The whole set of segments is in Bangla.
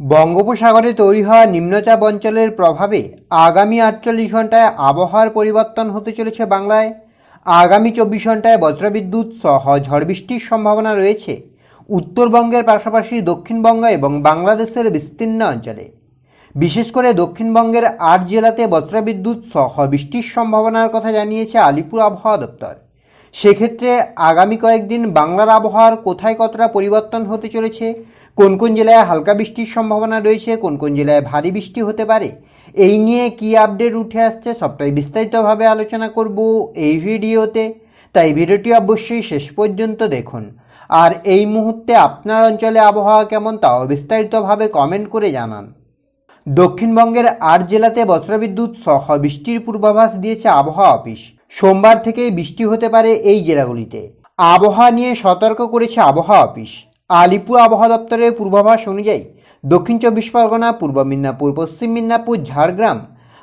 বঙ্গোপসাগরে তৈরি হওয়া নিম্নচাপ অঞ্চলের প্রভাবে আগামী আটচল্লিশ ঘন্টায় আবহাওয়ার পরিবর্তন হতে চলেছে বাংলায়। আগামী চব্বিশ ঘন্টায় বজ্রবিদ্যুৎ সহ ঝড় বৃষ্টির সম্ভাবনা রয়েছে উত্তরবঙ্গের পাশাপাশি দক্ষিণবঙ্গ এবং বাংলাদেশের বিস্তীর্ণ অঞ্চলে। বিশেষ করে দক্ষিণবঙ্গের আট জেলাতে বজ্রবিদ্যুৎ সহ বৃষ্টির সম্ভাবনার কথা জানিয়েছে আলিপুর আবহাওয়া দপ্তর। সেক্ষেত্রে আগামী কয়েকদিন বাংলার আবহাওয়ার কোথায় কতটা পরিবর্তন হতে চলেছে কোন কোন জেলায় হালকা বৃষ্টির সম্ভাবনা রয়েছে, কোন কোন জেলায় ভারী বৃষ্টি হতে পারে, এই নিয়ে কি আপডেট উঠে আসছে সবটাই বিস্তারিতভাবে আলোচনা করব এই ভিডিওতে। তাই ভিডিওটি অবশ্যই শেষ পর্যন্ত দেখুন। আর এই মুহূর্তে আপনার অঞ্চলে আবহাওয়া কেমন তাও বিস্তারিতভাবে কমেন্ট করে জানান। দক্ষিণবঙ্গের আট জেলাতে বজ্রবিদ্যুৎ সহ বৃষ্টির পূর্বাভাস দিয়েছে আবহাওয়া অফিস। সোমবার থেকেই বৃষ্টি হতে পারে এই জেলাগুলিতে। আবহাওয়া নিয়ে সতর্ক করেছে আবহাওয়া অফিস। আলিপুর আবহাওয়া দপ্তরের পূর্বাভাস অনুযায়ী দক্ষিণ চব্বিশ পরগনা, পূর্ব মিদনাপুর, পশ্চিম মিদনাপুর, ঝাড়গ্রাম,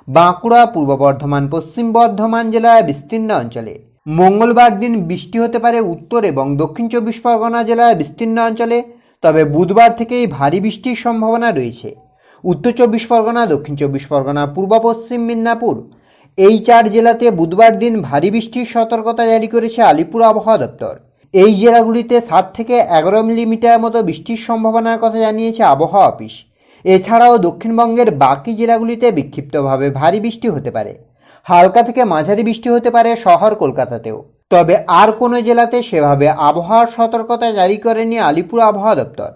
বাঁকুড়া, পূর্ব বর্ধমান, পশ্চিম বর্ধমান জেলায় বিস্তীর্ণ অঞ্চলে। মঙ্গলবার দিন বৃষ্টি হতে পারে উত্তর এবং দক্ষিণ চব্বিশ পরগনা জেলায় বিস্তীর্ণ অঞ্চলে, তবে বুধবার থেকেই ভারী বৃষ্টির সম্ভাবনা রয়েছে। উত্তর চব্বিশ পরগনা, দক্ষিণ চব্বিশ পরগনা, পূর্ব পশ্চিম মিদনাপুর, এই চার জেলাতে বুধবার দিন ভারী বৃষ্টির সতর্কতা জারি করেছে আলিপুর আবহাওয়া দপ্তর। এই জেলাগুলিতে সাত থেকে এগারো মিলিমিটার মতো বৃষ্টির সম্ভাবনার কথা জানিয়েছে আবহাওয়া অফিস। এছাড়াও দক্ষিণবঙ্গের বাকি জেলাগুলিতে বিক্ষিপ্তভাবে ভারী বৃষ্টি হতে পারে। হালকা থেকে মাঝারি বৃষ্টি হতে পারে শহর কলকাতাতেও। তবে আর কোনো জেলাতে সেভাবে আবহাওয়ার সতর্কতা জারি করেনি আলিপুর আবহাওয়া দপ্তর।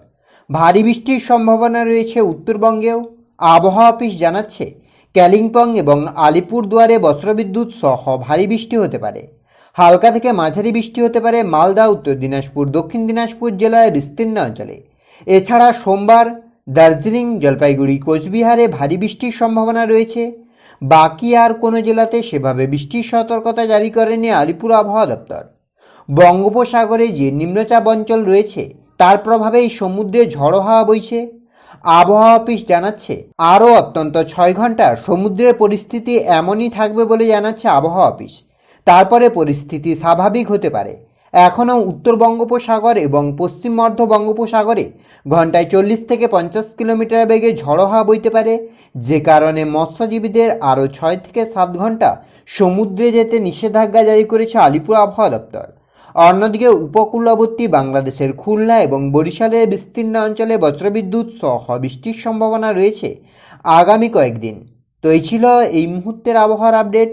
ভারী বৃষ্টির সম্ভাবনা রয়েছে উত্তরবঙ্গেও। আবহাওয়া অফিস জানাচ্ছে ক্যালিম্পং এবং আলিপুরদুয়ারে বস্ত্রবিদ্যুৎ সহ ভারী বৃষ্টি হতে পারে। হালকা থেকে মাঝারি বৃষ্টি হতে পারে মালদা, উত্তর দিনাজপুর, দক্ষিণ দিনাজপুর জেলায় বিস্তীর্ণ অঞ্চলে। এছাড়া সোমবার দার্জিলিং, জলপাইগুড়ি, কোচবিহারে ভারী বৃষ্টির সম্ভাবনা রয়েছে। বাকি আর কোনো জেলাতে সেভাবে বৃষ্টির সতর্কতা জারি করেনি আলিপুর আবহাওয়া দপ্তর। বঙ্গোপসাগরে যে নিম্নচাপ অঞ্চল রয়েছে, তার প্রভাবেই সমুদ্রে ঝড়ো হাওয়া বইছে। আবহাওয়া অফিস জানাচ্ছে, আরও অত্যন্ত ছয় ঘণ্টা সমুদ্রের পরিস্থিতি এমনই থাকবে বলে জানাচ্ছে আবহাওয়া অফিস। তারপরে পরিস্থিতি স্বাভাবিক হতে পারে। এখনও উত্তর বঙ্গোপসাগর এবং পশ্চিম মধ্য বঙ্গোপসাগরে ঘন্টায় চল্লিশ থেকে পঞ্চাশ কিলোমিটার বেগে ঝড়ো হাওয়া বইতে পারে, যে কারণে মৎস্যজীবীদের আরও ছয় থেকে সাত ঘণ্টা সমুদ্রে যেতে নিষেধাজ্ঞা জারি করেছে আলিপুর আবহাওয়া দপ্তর। অন্যদিকে উপকূলবর্তী বাংলাদেশের খুলনা এবং বরিশালের বিস্তীর্ণ অঞ্চলে বজ্রবিদ্যুৎ সহ বৃষ্টির সম্ভাবনা রয়েছে আগামী কয়েকদিন। তো এই ছিল এই মুহূর্তের আবহাওয়ার আপডেট।